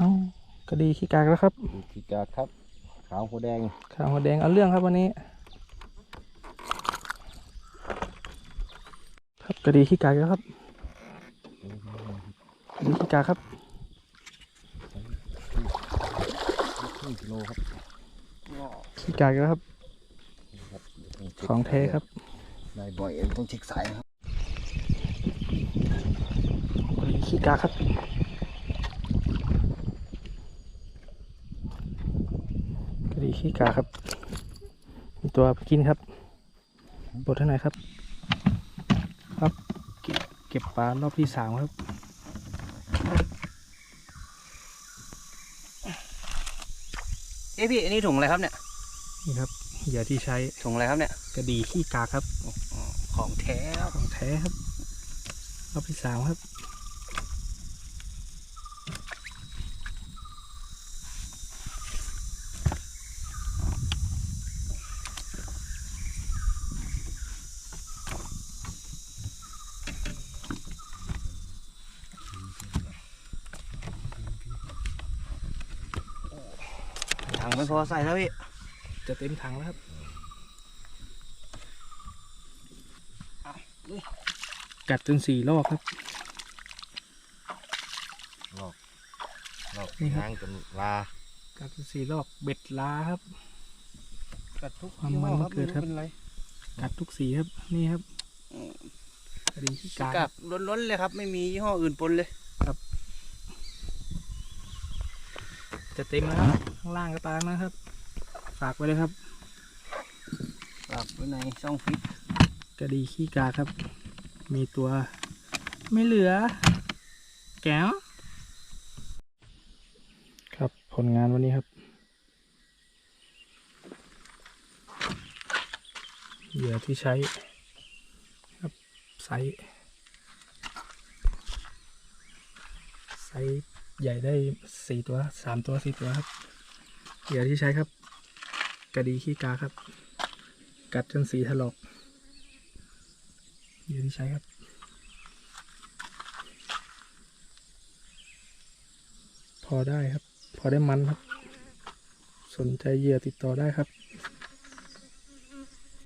เอ้ากระดีขี้กากแล้วครับดูขีกาครับ ขาวหัวแดง ขาวหัวแดงเอาเรื่องครับวันนี้ ครับกระดีขี้กากแล้วครับกระดีขี้กากครับครึ่งกิโลครับขี้กากแล้วครับครับ ของแท้ครับได้บ่อยเองต้องเช็คสายนะครับกระดีขี้กากครับกระดี ขี้กากครับ มีตัวกินครับ บดเท่าไหร่ครับ ครับเก็บเก็บปลารอบที่สามครับเอ้พี่อันนี้ถุงอะไรครับเนี่ย นี่ครับเหยื่อที่ใช้ถุงอะไรครับเนี่ยกระดีขี้กากครับ ของแท้ครับของแท้ครับรอบที่สามครับ งไม่พอใส่แล้วพี่ จะเต็มถังแล้วครับกัดจนสี่รอบครับรอบนี่ครับหางจนลา กัดจนสี่รอบเบ็ดลาครับ กัดทุกความมันมันเกิดครับเป็นไรกัดทุกสีครับนี่ครับกระดีขี้กากกัดล้นๆเลยครับ ไม่มียี่ห้ออื่นปนเลยจะเต็มแล้วครับ ข้างล่างก็ตามนะครับ ฝากไว้เลยครับฝากไว้ในช่องฟิตกระดีขี้กากครับ มีตัวไม่เหลือ แก้ว ครับผลงานวันนี้ครับเหยื่อที่ใช้ครับไซส์ไซส์ใหญ่ได้สี่ตัวสามตัวสี่ตัวครับ เหยื่อที่ใช้ครับ กระดีขี้กาครับ กัดจนสีถลอกเหยื่อที่ใช้ครับพอได้ครับ พอได้มันครับ สนใจเหยื่อติดต่อได้ครับ